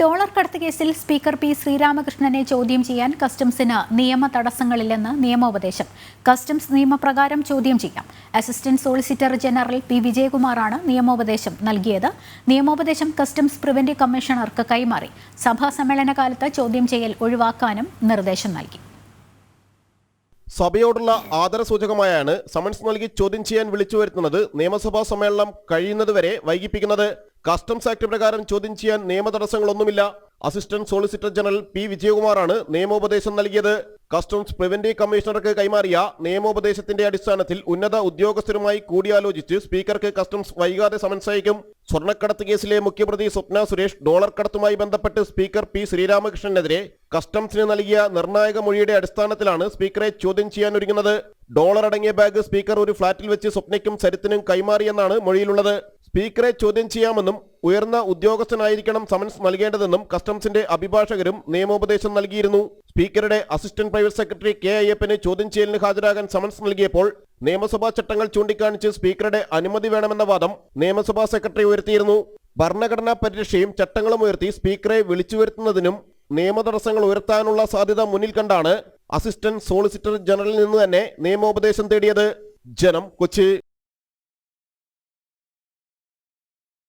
Dollar കടത്ത് കേസിൽ speaker P ശ്രീരാമകൃഷ്ണനെ ചോദ്യം ചെയ്യാൻ കസ്റ്റംസിന് നിയമ തടസ്സങ്ങളില്ലെന്ന് നിയമോപദേശം. കസ്റ്റംസ് നിയമപ്രകാരം ചോദ്യം ചെയ്യാം. അസിസ്റ്റന്റ് സോളിസിറ്റർ ജനറൽ പി വിജയകുമാറാണ് നിയമോപദേശം നൽകിയത്. നിയമോപദേശം കസ്റ്റംസ് പ്രിവന്റീവ് കമ്മീഷണർക്ക് കൈമാറി. സഭാ സമ്മേളനകാലത്ത് ചോദ്യം ചെയ്യൽ ഒഴിവാക്കാനും നിർദ്ദേശം നൽകി. സഭയോടുള്ള ആദരസൂചകമായാണ് സമൻസ് നൽകി ചോദ്യം ചെയ്യാൻ വിളിച്ചു വരുത്തുന്നത് നിയമസഭാ സമ്മേളനം കഴിയുന്നതുവരെ വൈകിപ്പിക്കുന്നത്. കസ്റ്റംസ് ആക്ട് പ്രകാരം ചോദ്യം ചെയ്യാൻ നിയമ തടസ്സങ്ങളൊന്നുമില്ല. Assistant solicitor general P. വിജയകുമാറാണ് നിയമോപദേശം നൽകിയത്. കസ്റ്റംസ് പ്രിവന്റീവ് കമ്മീഷണർക്ക് കൈമാറിയ നിയമോപദേശത്തിന്റെ അടിസ്ഥാനത്തിൽ ഉന്നത ഉദ്യോഗസ്ഥരുമായി കൂടിയാലോചിച്ച് സ്പീക്കർക്ക് കസ്റ്റംസ് വൈകാതെ സമൻസ് അയക്കും. സ്വർണക്കടത്ത് കേസിലെ മുഖ്യപ്രതി സ്വപ്ന സുരേഷ് ഡോളർ കടത്തുമായി ബന്ധപ്പെട്ട് സ്പീക്കർ പി. ശ്രീരാമകൃഷ്ണനെതിരെ കസ്റ്റംസിന് നൽകിയ നിർണായക മൊഴിയുടെ അടിസ്ഥാനത്തിലാണ് സ്പീക്കറെ ചോദ്യം ചെയ്യാനൊരുങ്ങുന്നത് ഡോളർ അടങ്ങിയ ബാഗ് സ്പീക്കർ ഒരു ഫ്ളാറ്റിൽ വെച്ച് സ്വപ്നയ്ക്കും സരിത്തിനും കൈമാറിയെന്നാണ് മൊഴിയിലുള്ളത്. സ്പീക്കറെ ചോദ്യം ചെയ്യാമെന്നും ഉയർന്ന ഉദ്യോഗസ്ഥനായിരിക്കണം സമൻസ് നൽകേണ്ടതെന്നും കസ്റ്റംസിന്റെ അഭിഭാഷകരും നിയമോപദേശം നൽകിയിരുന്നു. സ്പീക്കറുടെ അസിസ്റ്റന്റ് പ്രൈവറ്റ് സെക്രട്ടറി കെ അയ്യപ്പന് ചോദ്യം ചെയ്യലിന് ഹാജരാകാൻ സമൻസ് നൽകിയപ്പോൾ നിയമസഭാ ചട്ടങ്ങൾ ചൂണ്ടിക്കാണിച്ച് സ്പീക്കറുടെ അനുമതി വേണമെന്ന വാദം നിയമസഭാ സെക്രട്ടറി ഉയർത്തിയിരുന്നു. ഭരണഘടനാ പരിരക്ഷയും ചട്ടങ്ങളും ഉയർത്തി സ്പീക്കറെ വിളിച്ചു വരുത്തുന്നതിനും നിയമതടസ്സങ്ങൾ ഉയർത്താനുള്ള സാധ്യത മുന്നിൽ കണ്ടാണ് അസിസ്റ്റന്റ് സോളിസിറ്റർ ജനറലിൽ നിന്ന് തന്നെ നിയമോപദേശം തേടിയത്. ജനം കൊച്ചി.